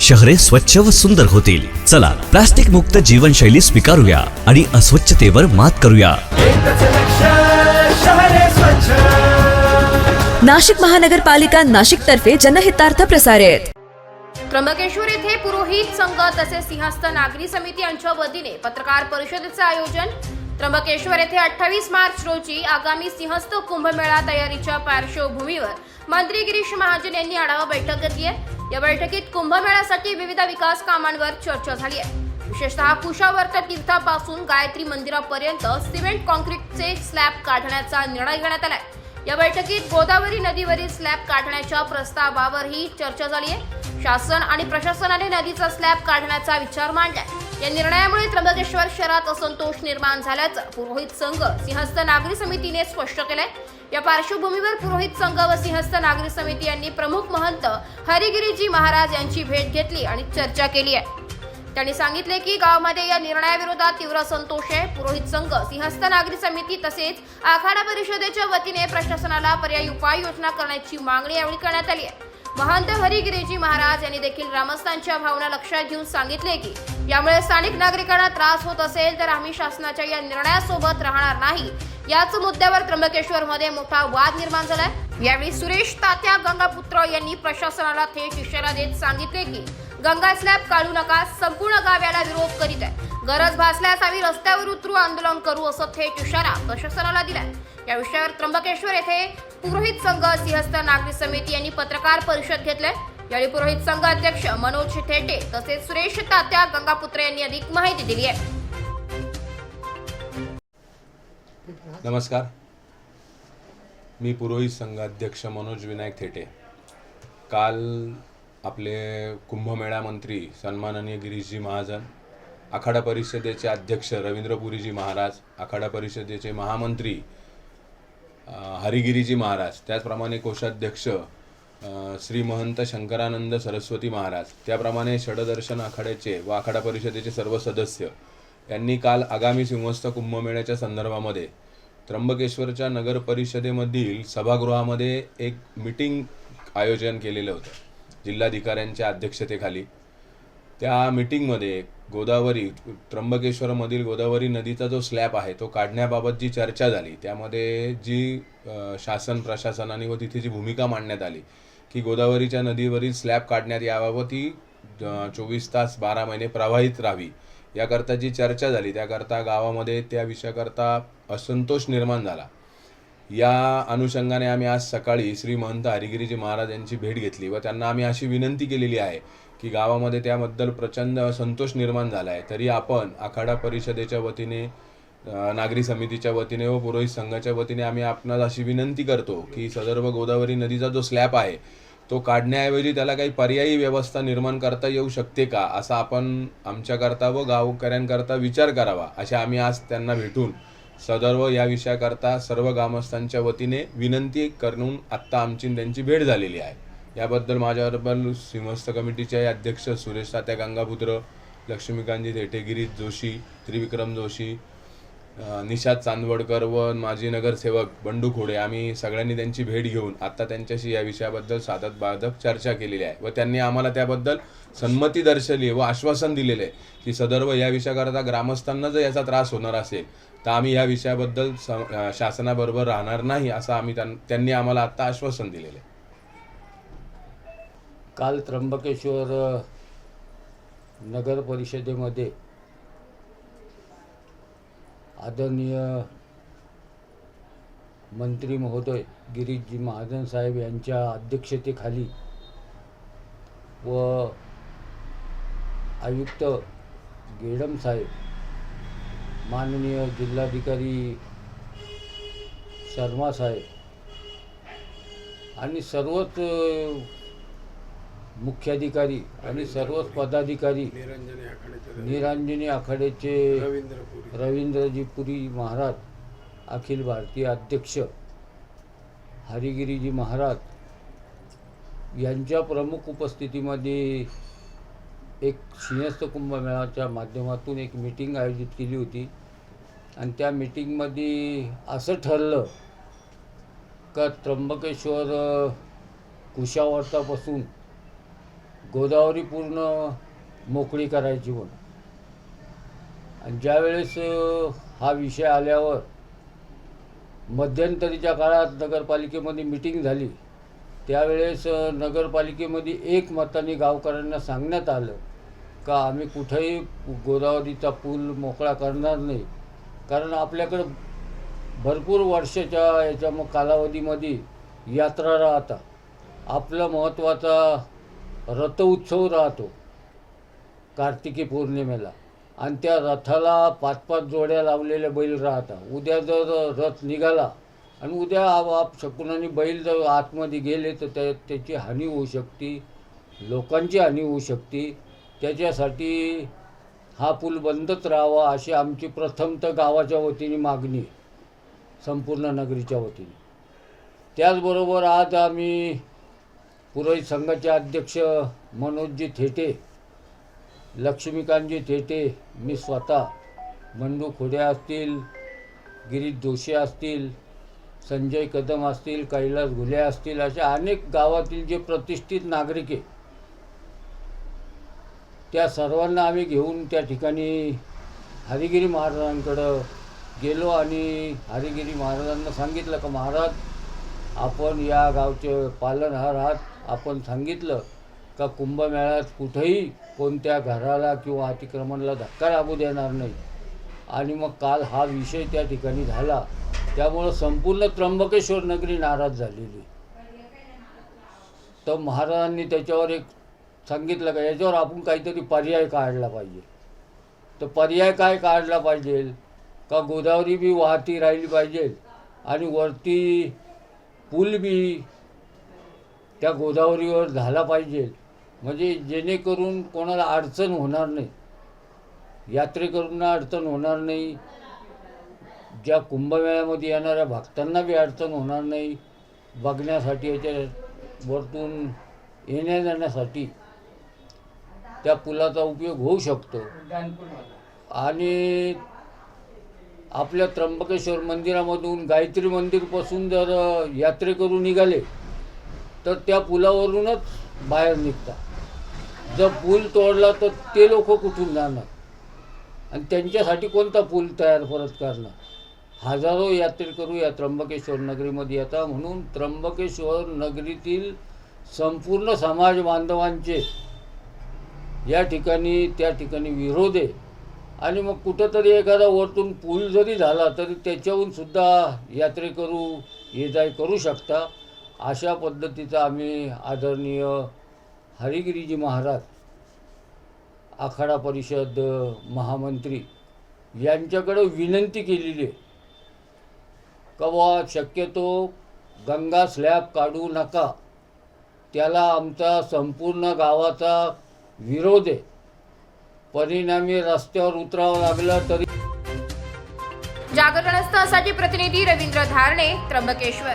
शहरे स्वच्छ व सुंदर होतील. चला प्लास्टिक मुक्त जीवनशैली स्वीकारूया आणि अस्वच्छतेवर मात करूया. नाशिक महानगरपालिका नाशिक तर्फे जनहितार्थ प्रसारित. त्र्यंबकेश्वर येथे पुरोहित संघ तसेच सिंहस्थ नागरी समिती यांच्या वतीने पत्रकार परिषदेचे आयोजन त्र्यंबकेश्वर येथे अठ्ठावीस मार्च रोजी आगामी सिंहस्थ कुंभमेळा तयारीच्या पार्श्वभूमीवर मंत्री गिरीश महाजन यांनी आढावा बैठक घेतली आहे. या बैठकीत कुंभमेळ्यासाठी विविध विकास कामांवर चर्चा झाली आहे. विशेषतः कुशावर्त तीर्थापासून गायत्री मंदिरापर्यंत सिमेंट कॉन्क्रीटचे स्लॅब काढण्याचा निर्णय घेण्यात आलाय या बैठकीत गोदावरी नदीवरील स्लॅब काढण्याच्या प्रस्तावावरही चर्चा झाली आहे. शासन आणि प्रशासनाने नदीचा स्लॅब काढण्याचा विचार मांडलाय. या निर्णयामुळे त्र्यंबकेश्वर शहरात असंतोष निर्माण झाल्याचं पुरोहित संघ सिंहस्थ नागरी समितीने स्पष्ट केलंय. या पार्श्वभूमीवर पुरोहित संघ व सिंहस्थ नागरी समिती यांनी प्रमुख महंत हरिगिरीजी महाराज यांची भेट घेतली आणि चर्चा केली आहे. त्यांनी सांगितले की गावामध्ये या निर्णयाविरोधात तीव्र असंतोष आहे. पुरोहित संघ सिंहस्थ नागरी समिती तसेच आखाडा परिषदेच्या वतीने प्रशासनाला पर्यायी उपाययोजना करण्याची मागणी यावेळी करण्यात आली आहे. महंत हरिगिरीजी महाराज यांनी देखील ग्रामस्थांच्या भावना लक्षात घेऊन सांगितले की यामुळे स्थानिक नागरिकांना त्रास होत असेल तर आम्ही शासनाच्या या निर्णयासोबत राहणार नाही. याच मुद्द्यावर त्र्यंबकेश्वर मध्ये मोठा वाद निर्माण झालाय. यावेळी सुरेश तात्या गंगापुत्र यांनी प्रशासनाला थेट इशारा देत सांगितले की गंगा स्लॅब काढू नका संपूर्ण गाव याला विरोध करीत आहे. गरज भासल्यास आम्ही रस्त्यावर उतरू आंदोलन करू असं थेट इशारा प्रशासनाला दिलाय. या विषयावर त्र्यंबकेश्वर येथे पुरोहित संघ सिंहस्थ नागरी समिती यांनी पत्रकार परिषद घेतलाय. यावेळी पुरोहित संघ अध्यक्ष मनोज थेटे तसेच सुरेश तात्या गंगापुत्र यांनी अधिक माहिती दिली आहे. नमस्कार. मी पुरोहित संघाध्यक्ष मनोज विनायक थेटे काल आपले कुंभमेळा मंत्री सन्माननीय गिरीशजी महाजन आखाडा परिषदेचे अध्यक्ष रवींद्रपुरीजी महाराज आखाडा परिषदेचे महामंत्री हरिगिरीजी महाराज त्याचप्रमाणे कोषाध्यक्ष श्री महंत शंकरानंद सरस्वती महाराज त्याप्रमाणे षडदर्शन आखाड्याचे व आखाडा परिषदेचे सर्व सदस्य यांनी काल आगामी सिंहस्थ कुंभमेळ्याच्या संदर्भामध्ये त्र्यंबकेश्वरच्या नगर परिषदेमधील सभागृहामध्ये एक मीटिंग आयोजन केलेलं होतं. जिल्हाधिकाऱ्यांच्या अध्यक्षतेखाली. त्या मीटिंगमध्ये गोदावरी त्र्यंबकेश्वरमधील गोदावरी नदीचा जो स्लॅब आहे तो काढण्याबाबत जी चर्चा झाली. त्यामध्ये जी शासन प्रशासनाने व तिथे जी भूमिका मांडण्यात आली की गोदावरीच्या नदीवरील स्लॅब काढण्यात याबाबत ही चोवीस तास बारा महिने प्रवाहित राहावी याकरता जी चर्चा झाली त्याकरता गावामध्ये त्या विषयाकरता असंतोष निर्माण झाला. या अनुषंगाने आम्ही आज सकाळी श्री महंत हरिगिरीजी महाराज यांची भेट घेतली व त्यांना आम्ही अशी विनंती केलेली आहे की गावामध्ये त्याबद्दल प्रचंड संतोष निर्माण झाला आहे. तरी आपण आखाडा परिषदेच्या वतीने नागरी समितीच्या वतीने व पुरोहित संघाच्या वतीने आम्ही आपणास अशी विनंती करतो की सदर्भ गोदावरी नदीचा जो स्लॅब आहे तो काढण्याऐवजी त्याला काही पर्यायी व्यवस्था निर्माण करता येऊ शकते का? असा आपण आमच्याकरता व गावकऱ्यांकरता विचार करावा असे आम्ही आज त्यांना भेटून सदर्व या विषयाकरता सर्व ग्रामस्थांच्या वतीने विनंती करून आत्ता आमची त्यांची भेट झालेली आहे. याबद्दल माझ्याबरोबर सिंहस्थ कमिटीचे अध्यक्ष सुरेश तात्या गंगापुत्र लक्ष्मीकांतजी थेटे जोशी त्रिविक्रम जोशी निषाद चांदवडकर व माजी नगरसेवक बंडू खोडे. आम्ही सगळ्यांनी त्यांची भेट घेऊन आत्ता त्यांच्याशी या विषयाबद्दल साधत बाधक चर्चा केलेली आहे व त्यांनी आम्हाला त्याबद्दल संमती दर्शवली व आश्वासन दिलेलं आहे की सदर्व या विषयाकरता ग्रामस्थांना जर याचा त्रास होणार असेल तर आम्ही या विषयाबद्दल शासनाबरोबर राहणार नाही असं आम्ही त्यांनी आम्हाला आत्ता आश्वासन दिलेलं आहे. काल त्र्यंबकेश्वर नगर परिषदेमध्ये आदरणीय मंत्री महोदय गिरीशजी महाजन साहेब यांच्या अध्यक्षतेखाली व आयुक्त गेडम साहेब माननीय जिल्हाधिकारी शर्मा साहेब आणि सर्वच मुख्याधिकारी आणि सर्वच पदाधिकारी निरंजनी आखाड्याचे रवींद्रजी पुरी महाराज अखिल भारतीय अध्यक्ष हरिगिरीजी महाराज यांच्या प्रमुख उपस्थितीमध्ये एक सिंहस्थ कुंभमेळाच्या माध्यमातून एक मीटिंग आयोजित केली होती. आणि त्या मीटिंगमध्ये असं ठरलं का त्र्यंबकेश्वर कुशावर्तापासून गोदावरी पूर्ण मोकळी करायची म्हणून. आणि ज्यावेळेस हा विषय आल्यावर मध्यंतरीच्या काळात नगरपालिकेमध्ये मिटिंग झाली. त्यावेळेस नगरपालिकेमध्ये एक मताने गावकऱ्यांना सांगण्यात आलं का आम्ही कुठेही गोदावरीचा पूल मोकळा करणार नाही. कारण आपल्याकडं भरपूर वर्षाच्या याच्या मग कालावधीमध्ये यात्रा राहता. आपला महत्त्वाचा रथ उत्सव राहतो. कार्तिकी पौर्णिमेला. आणि त्या रथाला पाच पाच जोड्या लावलेल्या बैल राहतात. उद्या जर रथ निघाला आणि उद्या आप आप शकुनाने बैल जर आतमध्ये गेले तर त्या त्याची हानी होऊ शकते. लोकांची हानी होऊ शकते. त्याच्यासाठी हा पूल बंदच राहावा अशी आमची प्रथमतः गावाच्या वतीने मागणी संपूर्ण नगरीच्या वतीने. त्याचबरोबर आज आम्ही पुरोहित संघाचे अध्यक्ष मनोजजी थेटे लक्ष्मीकांतजी थेटे मी स्वतः बंडू खोड्या असतील गिरीश जोशी असतील संजय कदम असतील कैलास घुले असतील अशा अनेक गावातील जे प्रतिष्ठित नागरिक आहे त्या सर्वांना आम्ही घेऊन त्या ठिकाणी हरिगिरी महाराजांकडं गेलो आणि हरिगिरी महाराजांना सांगितलं का महाराज आपण या गावचे पालनहार आहात. आपण सांगितलं का कुंभमेळ्यात कुठेही कोणत्या घराला किंवा अतिक्रमणाला धक्का लागू देणार नाही. आणि मग काल हा विषय त्या ठिकाणी झाला. त्यामुळं संपूर्ण त्र्यंबकेश्वर नगरी नाराज झालेली. तर महाराजांनी त्याच्यावर एक सांगितलं का याच्यावर आपण काहीतरी पर्याय काढला पाहिजे. तर पर्याय काय काढला पाहिजे? का गोदावरी बी वाहती राहिली पाहिजे? आणि वरती पूल बी त्या गोदावरीवर झाला पाहिजे. म्हणजे जेणेकरून कोणाला अडचण होणार नाही. यात्रेकरूंना अडचण होणार नाही. ज्या कुंभमेळ्यामध्ये येणाऱ्या भक्तांना बी अडचण होणार नाही. बघण्यासाठी याच्या वरतून येण्या जाण्यासाठी त्या पुलाचा उपयोग होऊ शकतो. आणि आपल्या त्र्यंबकेश्वर मंदिरामधून गायत्री मंदिरपासून जर यात्रेकरू निघाले तर त्या पुलावरूनच बाहेर निघतात. जर पूल तोडला तर ते लोक कुठून जाणार? आणि त्यांच्यासाठी कोणता पूल तयार परत करणार? हजारो यात्रेकरू या त्र्यंबकेश्वर नगरीमध्ये येतात म्हणून त्र्यंबकेश्वर नगरीतील संपूर्ण समाज बांधवांचे या ठिकाणी त्या ठिकाणी विरोध आहे. आणि मग कुठंतरी एखादा वरतून पूल जरी झाला तरी त्याच्याहून सुद्धा यात्रेकरू ये जाय करू शकता. अशा पद्धतीचा आम्ही आदरणीय हरिगिरीजी महाराज आखाडा परिषद महामंत्री यांच्याकडे विनंती केलेली आहे. कवा शक्यतो गंगा स्लॅब काढू नका. त्याला आमचा संपूर्ण गावाचा विरोध. आहे परिणामी रस्त्यावर उतरावं लागलं तरी जागरण प्रतिनिधी रवींद्र धारणे त्र्यंबकेश्वर.